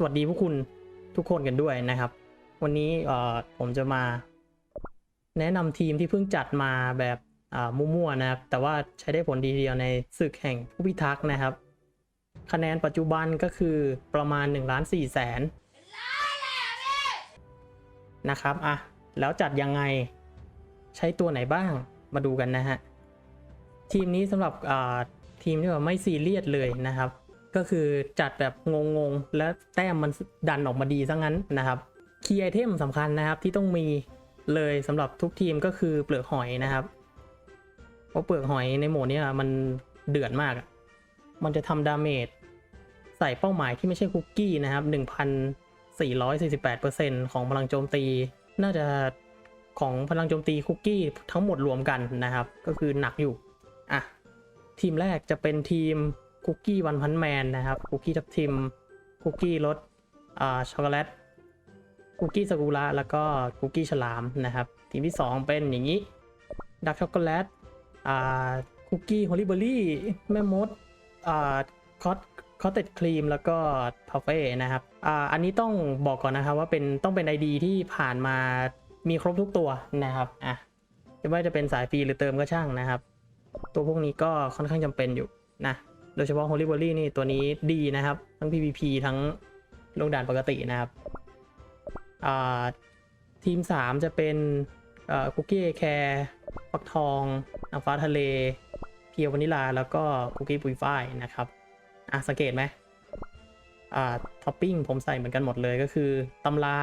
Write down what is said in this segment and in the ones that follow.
สวัสดีพวกคุณทุกคนกันด้วยนะครับ วันนี้ผมจะมาแนะนำทีมที่เพิ่งจัดมาแบบอ่ามั่วๆนะครับ แต่ว่าใช้ได้ผลดีเดียวในศึกแห่งผู้พิทักษ์นะครับ คะแนนปัจจุบันก็คือประมาณ1ล้าน4แสนนะครับอะแล้วจัดยังไงใช้ตัวไหนบ้างมาดูกันนะฮะ ทีมนี้สำหรับทีมที่แบบไม่ซีเรียสเลยนะครับ ก็คือจัดแบบงงๆ และแต้มมันดันออกมาดีซะงั้นนะครับคีย์ไอเทมสำคัญนะครับที่ต้องมีเลยสำหรับทุกทีมก็คือเปลือกหอยนะครับ เพราะเปลือกหอยในโหมดนี้มันเดือดมาก มันจะทำดาเมจใส่เป้าหมายที่ไม่ใช่คุกกี้นะครับ 1,448%ของพลังโจมตี น่าจะของพลังโจมตีคุกกี้ทั้งหมดรวมกันนะครับ ก็คือหนักอยู่ อะ ทีมแรกจะเป็นทีม คุกกี้วันพันแมนนะครับ คุกกี้ทับทิม คุกกี้รสอ่าช็อกโกแลต คุกกี้สกุระแล้วก็คุกกี้ฉลามนะครับ ทีมที่ 2 เป็นอย่างนี้ดักช็อกโกแลตอ่าคุกกี้ฮอลลี่เบอร์รี่แม่มดอ่าคอตคอตเต็ดครีมแล้วก็ทอฟเฟ่นะครับอ่าอันนี้ต้องบอกก่อนนะครับว่าเป็นต้องเป็น ID ที่ผ่านมามีครบทุกตัวนะครับอะไม่ว่าจะเป็นสายฟรีหรือเติมก็ช่างนะครับ ตัวพวกนี้ก็ค่อนข้างจำเป็นอยู่นะ โดยเฉพาะ Holy b o r y นี่ตัวนี้ดีนะครับ ทั้ง PVP ทั้งลงด่านปกตินะครับทีม 3 จะเป็นคุกกี้แคร์ฟักทองนางฟ้าทะเล เพียววานิลา แล้วก็คุกกี้ปุยฝ้ายนะครับ อะสังเกตไหมท็อปปิ้งผมใส่เหมือนกันหมดเลยก็คือตำรา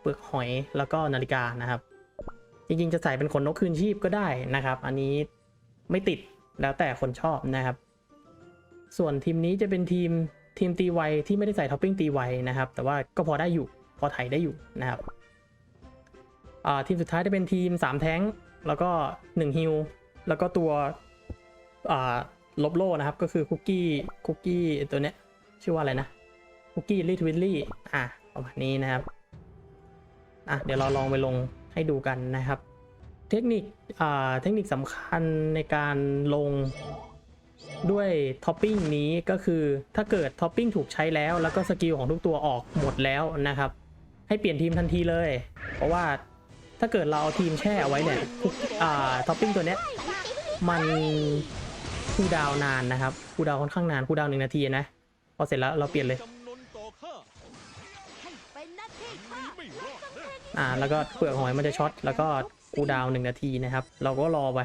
เปลือกหอยแล้วก็นาฬิกานะครับ จริงๆ จะใส่เป็นขนนกคืนชีพก็ได้นะครับ อันนี้ไม่ติดแล้วแต่คนชอบนะครับ ส่วนทีมนี้จะเป็นทีมทีมตีไวที่ไม่ได้ใส่ท็อปปิ้งตีไวนะครับ แต่ว่าก็พอได้อยู่พอไถได้อยู่นะครับทีมสุดท้ายจะเป็นทีม 3 แท้งแล้วก็ 1 ฮิลแล้วก็ตัวลบโล่นะครับ ก็คือคุกกี้คุกกี้ตัวเนี้ยชื่อว่าอะไรนะคุกกี้ลิทวิลลี่อะประมาณนี้นะครับอะเดี๋ยวเราลองไปลงให้ดูกันนะครับ เทคนิคเทคนิคสำคัญในการลง ด้วยท็อปปิ้งนี้ก็คือถ้าเกิดท็อปปิ้งถูกใช้แล้วแล้วก็สกิลของทุกตัวออกหมดแล้วนะครับ ให้เปลี่ยนทีมทันทีเลย เพราะว่าถ้าเกิดเราเอาทีมแช่เอาไว้เนี่ยอ่าท็อปปิ้งตัวเนี้ยมันคูดาวนานนะครับคูดาวค่อนข้างนานคูดาวหนึ่งนาทีนะพอเสร็จแล้วเราเปลี่ยนเลยอ่าแล้วก็เปลือกหอยมันจะช็อตแล้วก็คูดาวหนึ่งนาทีนะครับ เราก็รอไป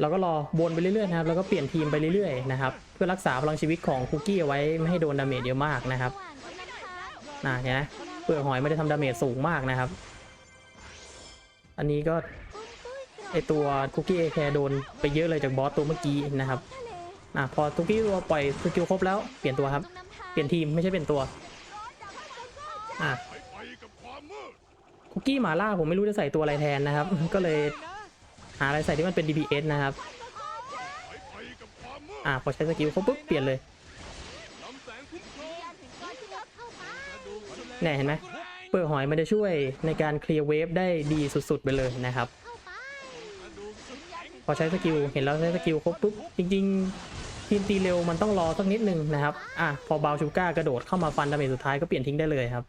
เราก็รอวนไปเรื่อยๆนะครับแล้วก็เปลี่ยนทีมไปเรื่อยๆนะครับเพื่อรักษาพลังชีวิตของคุกกี้เอาไว้ไม่ให้โดนดาเมจเยอะมากนะครับนะเห็นไหมเปลือกหอยไม่ได้ทำดาเมจสูงมากนะครับ อันนี้ก็ไอตัวคุกกี้เอแคร์โดนไปเยอะเลยจากบอสตัวเมื่อกี้นะครับทะเลอะพอคุกกี้ตัวปล่อยสกิลครบแล้วเปลี่ยนตัวครับ เปลี่ยนทีมไม่ใช่เปลี่ยนตัวอะคุกกี้หมาล่าผมไม่รู้จะใส่ตัวอะไรแทนนะครับ ก็เลย หาอะไรใส่ที่มันเป็น DPS นะครับ อะพอใช้สกิลครบปุ๊บเปลี่ยนเลยแน่เนี่ยเห็นไหมเปลือกหอยมันจะช่วยในการเคลียร์เวฟได้ดีสุดๆไปเลยนะครับ พอใช้สกิลเห็นแล้วใช้สกิลครบปุ๊บจริงๆทีมตีเร็วมันต้องรอสักนิดนึงนะครับอะพอบาวชูก้ากระโดดเข้ามาฟันดาเมจสุดท้ายก็เปลี่ยนทิ้งได้เลยครับ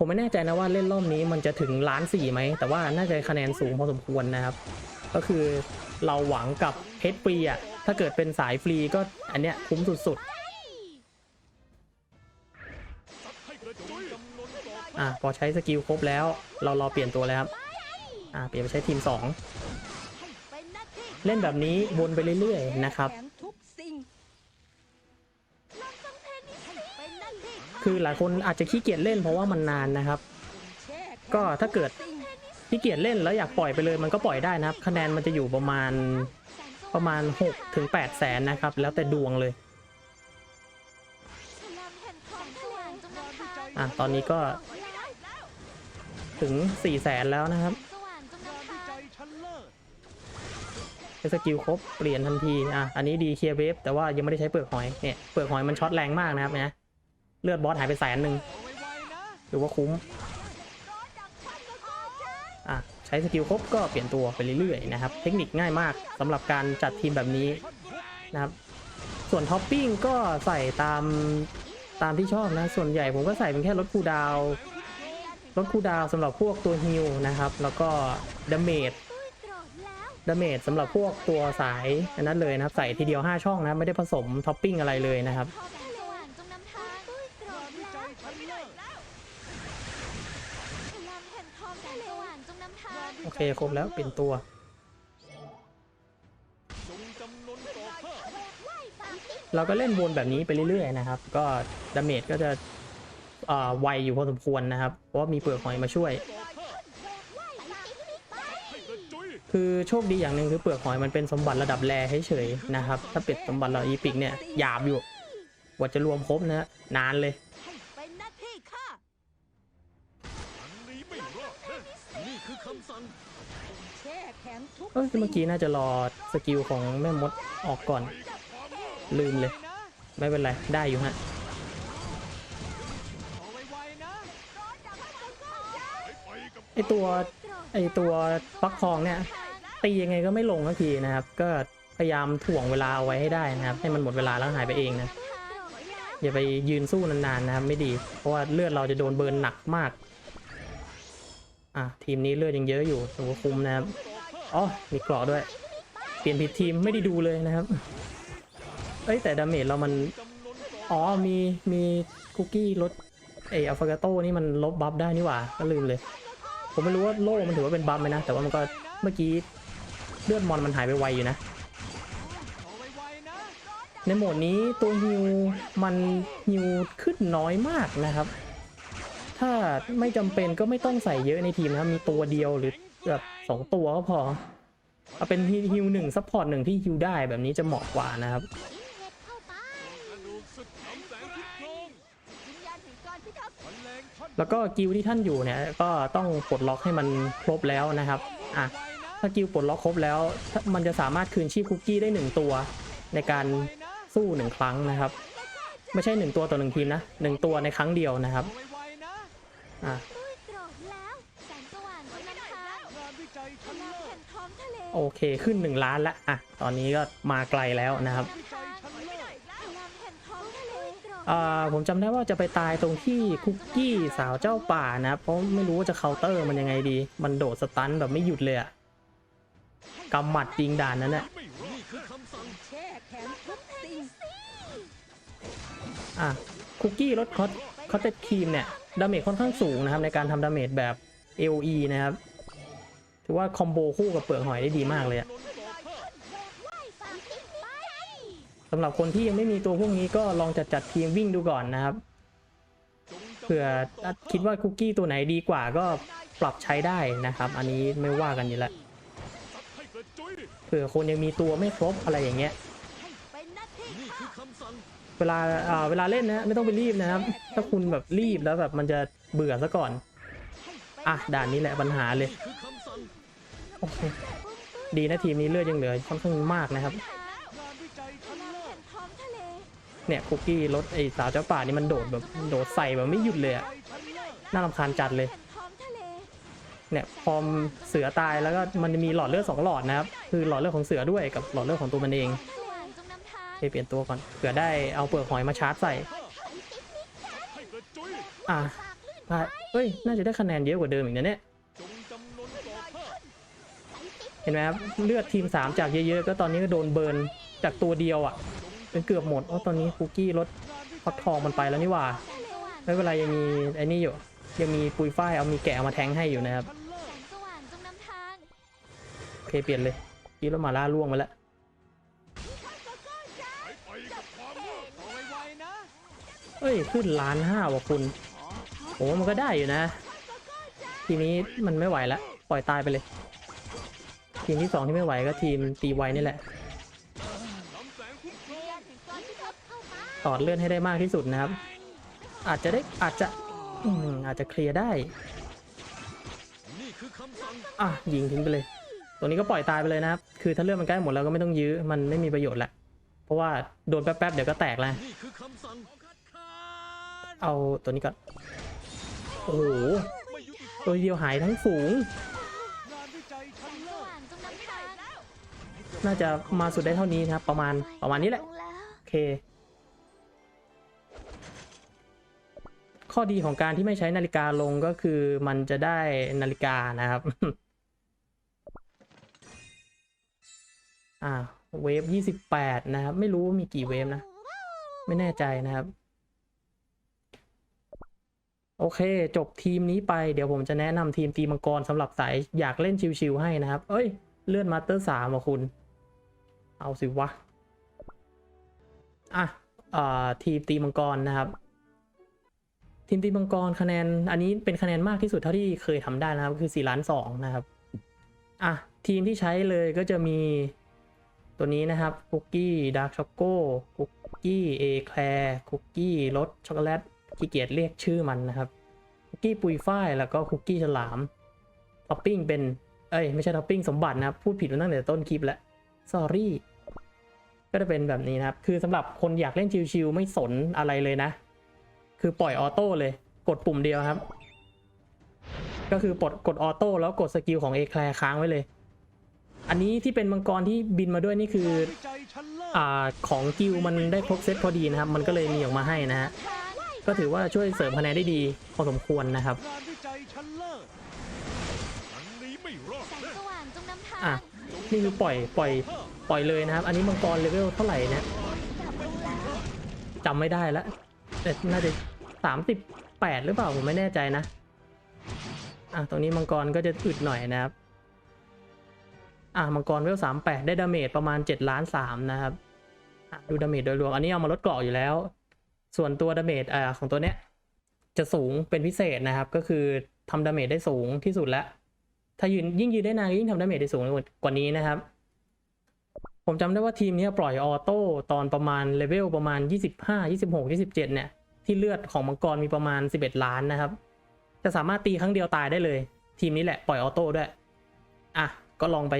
ผมไม่แน่ใจนะว่าเล่นรอบนี้มันจะถึงล้านสี่ไหม แต่ว่าน่าจะคะแนนสูงพอสมควรนะครับ ก็คือเราหวังกับเพชรฟรีอะ ถ้าเกิดเป็นสายฟรีก็อันเนี้ยคุ้มสุดๆ อะพอใช้สกิลครบแล้ว เรารอเปลี่ยนตัวแล้วครับ อะเปลี่ยนไปใช้ทีมสองเล่นแบบนี้วนไปเรื่อยๆนะครับ แถมทุกสิ่งลองฟังเพลงนี้สิเป็นหน้าที่ข้า คือหลายคนอาจจะขี้เกียจเล่นเพราะว่ามันนานนะครับ ก็ถ้าเกิดขี้เกียจเล่นแล้วอยากปล่อยไปเลยมันก็ปล่อยได้นะครับ คะแนนมันจะอยู่ประมาณประมาณ6ถึง8แสนนะครับ แล้วแต่ดวงเลยอะตอนนี้ก็ถึง4แสนแล้วนะครับสว่างจงนำทางใจชั้นเลิศใช้สกิลครบเปลี่ยนทันทีอะอันนี้ดีเคลียร์เวฟแต่ว่ายังไม่ได้ใช้เปลือกหอยเนี่ยเปลือกหอยมันช็อตแรงมากนะครับเนี่ย เลือดบอสหายไปแสนหนึ่งหรือว่าคุ้ม อะ ใช้สกิลครบก็เปลี่ยนตัวไปเรื่อยๆนะครับ เทคนิคง่ายมากสำหรับการจัดทีมแบบนี้นะครับ ส่วนท็อปปิ้งก็ใส่ตามตามที่ชอบนะ ส่วนใหญ่ผมก็ใส่เป็นแค่ลดคูดาวลดคูดาวสำหรับพวกตัวฮิลนะครับ แล้วก็ดาเมจดาเมจสำหรับพวกตัวสายอันนั้นเลยนะครับ ใส่ทีเดียว 5 ช่องนะ ไม่ได้ผสมท็อปปิ้งอะไรเลยนะครับ พ่อแสงสว่างจงนำทางตุ้ยโกรธแล้วพลังแห่งทองแสงสว่างจงนำทาง โอ เคครบแล้วเป็นตัวเราก็เล่นวนแบบนี้ไปเรื่อยๆนะครับ ก็ดาเมจก็จะเอ่อไวอยู่พอสมควรนะครับ เพราะว่ามีเปลือกหอยมาช่วย คือโชคดีอย่างหนึ่งคือเปลือกหอยมันเป็นสมบัติระดับแรเฉยๆนะครับ ถ้าเป็นสมบัติระดับอีพิกเนี่ยหยาบอยู่กว่าจะรวมครบนะนานเลย ทุกเอ้ยเมื่อกี้น่าจะรอสกิลของแม่มดออกก่อน ลืมเลย ไม่เป็นไร ได้อยู่ฮะไอตัวไอตัวฟักทองเนี่ยตียังไงก็ไม่ลงสักทีนะครับ ก็พยายามถ่วงเวลาเอาไว้ให้ได้นะครับ ให้มันหมดเวลาแล้วหายไปเองนะอย่าไปยืนสู้นานๆนะครับไม่ดี เพราะว่าเลือดเราจะโดนเบิร์นหนักมาก อะทีมนี้เลือดยังเยอะอยู่ถือว่าคุ้มนะครับ อ๋อ มีกราะด้วย เปลี่ยนผิดทีมไม่ได้ดูเลยนะครับ เอ้ยแต่ดาเมจเรามันออ๋อ มีมีคุกกี้ลดไออัลฟากาโต้นี่มันลบบัฟได้นี่หว่าก็ลืมเลย ผมไม่รู้ว่าโล่มันถือว่าเป็นบัฟไหมนะ แต่ว่ามันก็เมื่อกี้เลือดมอนมันหายไปไวอยู่นะ ในโหมดนี้ตัวฮิวมันฮิวขึ้นน้อยมากนะครับ ถ้าไม่จำเป็นก็ไม่ต้องใส่เยอะในทีมนะครับมีตัวเดียวหรือ แบบสองตัวก็พอ เอาเป็นฮิวหนึ่งซัพพอร์ตหนึ่งที่ฮิวได้แบบนี้จะเหมาะกว่านะครับแล้วก็กิลที่ท่านอยู่เนี่ยก็ต้องปลดล็อกให้มันครบแล้วนะครับอะถ้ากิลปลดล็อกครบแล้ว มันจะสามารถคืนชีพคุกกี้ได้หนึ่งตัว ในการสู้หนึ่งครั้งนะครับ ไม่ใช่หนึ่งตัวต่อหนึ่งทีมนะหนึ่งตัวในครั้งเดียวนะครับอะ โอเคขึ้นหนึ่งล้านละอะตอนนี้ก็มาไกลแล้วนะครับวิจัยชั้นเลิศพลังแห่งท้องทะเลโกรธอ่าผมจำได้ว่าจะไปตายตรงที่คุกกี้สาวเจ้าป่านะครับเพราะไม่รู้ว่าจะเคาน์เตอร์มันยังไงดี มันโดดสตันแบบไม่หยุดเลยอะกำหมัดจริงด่านนั้นน่ะไม่รอดคือคำสั่งแช่แข็งทุกสิ่งอะคุกกี้รถคอตคอตเต็ดครีมเนี่ย ดาเมจค่อนข้างสูงนะครับ ในการทำดาเมจแบบ AOE นะครับ ถือว่าคอมโบคู่กับเปลือกหอยได้ดีมากเลยอะสำหรับคนที่ยังไม่มีตัวพวกนี้ก็ลองจัดจัดทีมวิ่งดูก่อนนะครับเผื่อคิดว่าคุกกี้ตัวไหนดีกว่าก็ปรับใช้ได้นะครับ อันนี้ไม่ว่ากันอยู่แล้วเผื่อคนยังมีตัวไม่ครบอะไรอย่างเงี้ยเวลาเวลาเล่นนะไม่ต้องไปรีบนะครับ ถ้าคุณแบบรีบแล้วแบบมันจะเบื่อซะก่อน อะด่านนี้แหละปัญหาเลย นี่คือคำสั่งโอเคดีนะทีมนี้เลือดยังเหลือค่อนข้างมากนะครับ เนี่ยคุกกี้รถไอ้สาวเจ้าป่านี่มันโดดแบบโดดใส่แบบไม่หยุดเลยอะน่ารำคาญจัดเลย เนี่ยพอมเสือตายแล้วก็มันจะมีหลอดเลือดสองหลอดนะครับ คือหลอดเลือดของเสือด้วยกับหลอดเลือดของตัวมันเองไปเปลี่ยนตัวก่อนเผื่อได้เอาเปลือกหอยมาชาร์จใส่ อะพาเอ้ย น่าจะได้คะแนนเยอะกว่าเดิมอีกนะเนี่ย เห็นไหมครับเลือดทีม 3 จากเยอะ ๆ ก็ตอนนี้ก็โดนเบิร์นจากตัวเดียวอะเป็นเกือบหมดเพราะตอนนี้คุกกี้รถฟักทองมันไปแล้วนี่หว่าไม่เป็นไรยังมีไอ้นี่อยู่ยังมีปุยฝ้ายเอามีแกะมาแทงให้อยู่นะครับโอเคเปลี่ยนเลยกี้รถมาล่าล่วงไปแล้วเอ้ยขึ้นล้านห้าว่ะคุณผมว่ามันก็ได้อยู่นะ ทีนี้มันไม่ไหวแล้วปล่อยตายไปเลย ทีมที่สองที่ไม่ไหวก็ทีมตีไวนี่แหละน้ำแสงคุ้มครวิญอเข้ามาตอดเลื่อนให้ได้มากที่สุดนะครับ อาจจะได้อาจจะอืมอาจจะเคลียร์ได้นี่คือคำสั่งอะยิงทิ้งไปเลย ตัวนี้ก็ปล่อยตายไปเลยนะครับ คือถ้าเลือดมันใกล้หมดแล้วก็ไม่ต้องยื้อ มันไม่มีประโยชน์ละเพราะว่าโดนแป๊บๆเดี๋ยวก็แตกแล้วเอาตัวนี้ก่อน โอ้โห ตัวเดียวหายทั้งฝูงานวิจัย แส ชั้น งส เลิศ ว่างจง น่าจะมาสุดได้เท่านี้นะครับ ประมาณประมาณนี้แหละโอเค ข้อดีของการที่ไม่ใช้นาฬิกาลงก็คือมันจะได้นาฬิกานะครับ อ่าเวฟยี่สิบแปดนะครับ ไม่รู้ว่ามีกี่เวฟนะ ไม่แน่ใจนะครับ โอเค จบทีมนี้ไปเดี๋ยวผมจะแนะนำทีมตีมังกรสำหรับสายอยากเล่นชิวๆให้นะครับ เอ้ย เลื่อนมาสเตอร์สามอะคุณ เอาสิวะ อะอ่าทีมตีมังกรนะครับ ทีมตีมังกรคะแนน อันนี้เป็นคะแนนมากที่สุดเท่าที่เคยทำได้นะครับ คือ4ล้าน2นะครับ อะ ทีมที่ใช้เลยก็จะมีตัวนี้นะครับคุกกี้ดาร์กช็อกโก้คุกกี้เอแคลร์คุกกี้รสช็อกโกแลตขี้เกียจเรียกชื่อมันนะครับคุกกี้ปุยฝ้ายแล้วก็คุกกี้ฉลามท็อปปิ้งเป็น เอ้ย ไม่ใช่ท็อปปิ้งสมบัตินะครับพูดผิดมาตั้งแต่ต้นคลิปแล้ว sorry ก็จะเป็นแบบนี้นะครับ คือสำหรับคนอยากเล่นชิวๆไม่สนอะไรเลยนะ คือปล่อยออโต้เลย กดปุ่มเดียวครับ ก็คือปลดกดออโต้แล้วกดสกิลของเอแคลค้างไว้เลย อันนี้ที่เป็นมังกรที่บินมาด้วยนี่คือวิจัยชั้นเลิศอ่าของกิลมันได้ครบเซตพอดีนะครับ มันก็เลยมีออกมาให้นะฮะ ก็ถือว่าช่วยเสริมคะแนนได้ดีพอสมควรนะครับงานวิจัยชั้นเลิศอันนี้ไม่รอดแสงแน่สว่างจงนำทางอะนี่คือปล่อยปล่อย ปล่อยเลยนะครับ อันนี้มังกรเลเวลเท่าไหร่นี่ยดับรู้แล้วจำไม่ได้แล้วแต่น่าจะสามสิบแปดหรือเปล่าผมไม่แน่ใจนะ อะตรงนี้มังกรก็จะอึดหน่อยนะครับ อะมังกรเวลสามแปดได้ดาเมจประมาณเจ็ดล้านสามนะครับอะดูดาเมจโดยรวม อันนี้เอามาลดเกราะอยู่แล้ว ส่วนตัวดาเมจอ่าของตัวเนี้ยจะสูงเป็นพิเศษนะครับ ก็คือทำดาเมจได้สูงที่สุดแล้ว ถ้ายืนยิ่งยืนได้นานยิ่งทำดาเมจได้สูงกว่านี้นะครับ ผมจำได้ว่าทีมนี้ปล่อยออโต้ตอนประมาณเลเวลประมาณ 25 26 27 เนี่ย ที่เลือดของมังกรมีประมาณ 11 ล้านนะครับ จะสามารถตีครั้งเดียวตายได้เลย ทีมนี้แหละปล่อยออโต้ด้วย อะ ก็ลองไป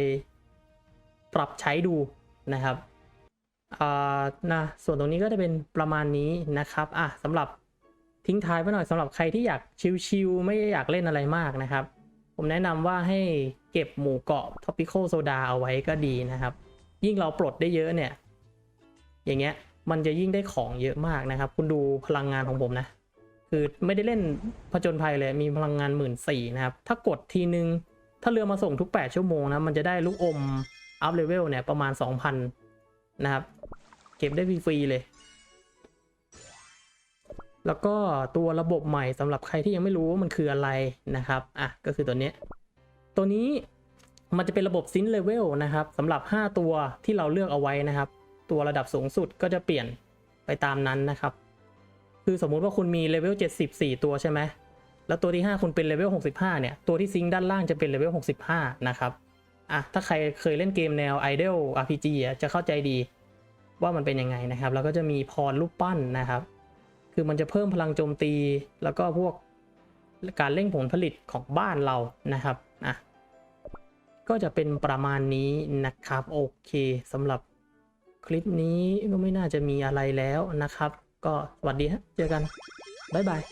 ปรับใช้ดูนะครับอ่านะส่วนตรงนี้ก็จะเป็นประมาณนี้นะครับ อะสำหรับทิ้งท้ายไปหน่อยสำหรับใครที่อยากชิลๆไม่อยากเล่นอะไรมากนะครับ ผมแนะนำว่าให้เก็บหมู่เกาะท็อปิโคโซดาเอาไว้ก็ดีนะครับ ยิ่งเราปลดได้เยอะเนี่ย อย่างเงี้ย มันจะยิ่งได้ของเยอะมากนะครับ คุณดูพลังงานของผมนะ คือไม่ได้เล่นผจญภัยเลย มีพลังงานหมื่นสี่นะครับ ถ้ากดทีนึง ถ้าเรือมาส่งทุก 8 ชั่วโมงนะ มันจะได้ลูกอมอัพเลเวลเนี่ยประมาณ 2,000 นะครับ เก็บได้ฟรีๆเลย แล้วก็ตัวระบบใหม่สำหรับใครที่ยังไม่รู้ว่ามันคืออะไรนะครับ อะ ก็คือตัวนี้ ตัวนี้ มันจะเป็นระบบซินเลเวลนะครับสำหรับ 5 ตัวที่เราเลือกเอาไว้นะครับ ตัวระดับสูงสุดก็จะเปลี่ยนไปตามนั้นนะครับ คือสมมุติว่าคุณมีเลเวล74 ตัวใช่ไหมแล้วตัวที่ 5 คุณเป็นเลเวล65 เนี่ย ตัวที่ซิงด้านล่างจะเป็นเลเวล65 นะครับอะถ้าใครเคยเล่นเกมแนว Idol RPG อะจะเข้าใจดีว่ามันเป็นยังไงนะครับ แล้วก็จะมีพรรูปปั้นนะครับ คือมันจะเพิ่มพลังโจมตี แล้วก็พวกการเร่งผลผลิตของบ้านเรานะครับ ก็จะเป็นประมาณนี้นะครับ โอเคสำหรับคลิปนี้ก็ไม่น่าจะมีอะไรแล้วนะครับ ก็สวัสดีฮะเจอกัน บ๊ายบาย